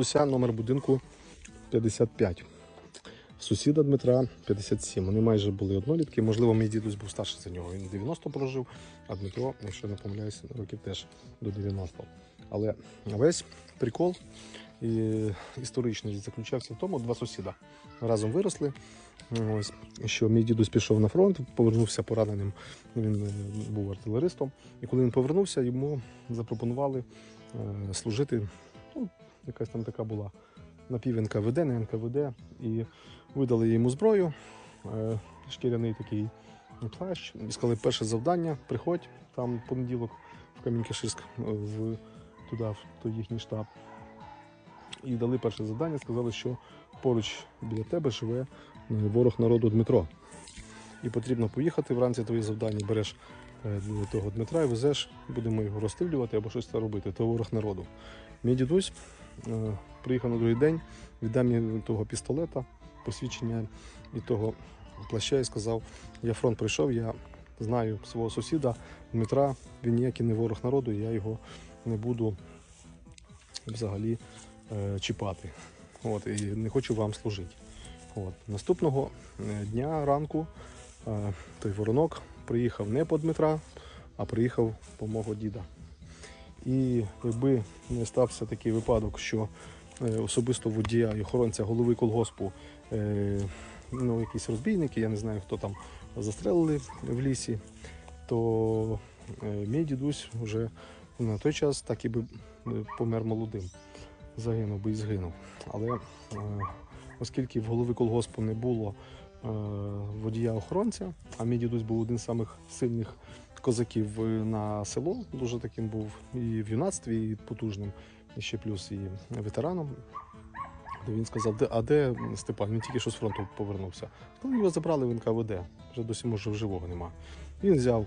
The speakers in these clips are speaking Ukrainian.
Уся номер будинку 55. Сусіда Дмитра 57. Вони майже були однолітки. Можливо, мій дідусь був старший за нього. Він 90 прожив, а Дмитро, якщо не помиляюся, років теж до 90. Але весь прикол і історичний заключався в тому, два сусіда разом виросли. Ось що мій дідусь пішов на фронт, повернувся пораненим. Він е, був артилеристом. І коли він повернувся, йому запропонували е, служити. Якась там така була напів НКВД, не НКВД, і видали йому зброю, е, шкіряний такий плащ. І сказали, перше завдання, приходь там понеділок в Камінь-Каширськ, е, в, туди, в той їхній штаб. І дали перше завдання, сказали, що поруч біля тебе живе е, ворог народу Дмитро. І потрібно поїхати вранці твої завдання, береш е, того Дмитра і везеш, будемо його розстрілювати або щось там робити, то ворог народу. Мій дідусь е, приїхав на другий день, віддав мені того пістолета, посвідчення і того плаща і сказав: я фронт прийшов, я знаю свого сусіда Дмитра, він ніякий не ворог народу, я його не буду взагалі е, чіпати. От, і не хочу вам служити. От. Наступного дня ранку той воронок приїхав не по Дмитра, а приїхав по мого діда. І якби не стався такий випадок, що е, особисто водія і охоронця голови колгоспу, е, ну, якісь розбійники, я не знаю, хто там застрелили в лісі, то е, мій дідусь вже на той час так і би помер молодим. Загинув би і згинув. Але оскільки в голови колгоспу не було водія-охоронця, а мій дідусь був один з самих сильних козаків е, на село, дуже таким був і в юнацтві, і потужним, і ще плюс і ветераном. Він сказав, а де Степан? Він тільки що з фронту повернувся. Коли його забрали в НКВД, вже досі може живого нема. Він взяв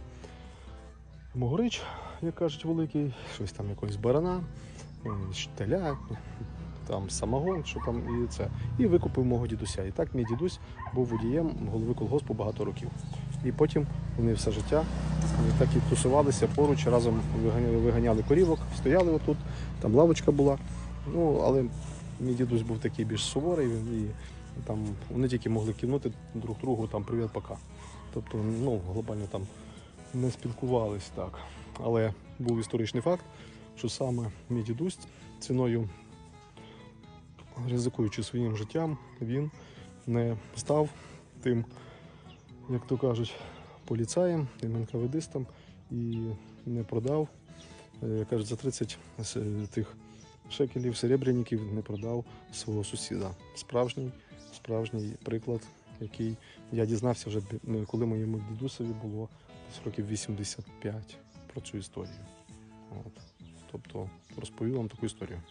могорич, як кажуть, великий, щось там якогось барана, е, теля, там самогон, що там і це. І викупив мого дідуся. І так мій дідусь був водієм голови колгоспу багато років. І потім вони все життя е, так і тусувалися поруч, разом виганяли, виганяли корівок, стояли отут, там лавочка була. Ну, але мій дідусь був такий більш суворий, і там вони тільки могли кивнути друг другу там привіт, пока. Тобто, ну, глобально там не спілкувались так. Але був історичний факт, що саме мій дідусь ціною, ризикуючи своїм життям, він не став тим, як то кажуть, поліцаєм, тим НКВДистом і не продав, е, кажуть, за 30 с- тих шекелів, серебряників не продав свого сусіда. Справжній, справжній приклад, який я дізнався вже, коли моєму дідусові було десь років 85 про цю історію. От. Тобто розповів вам таку історію.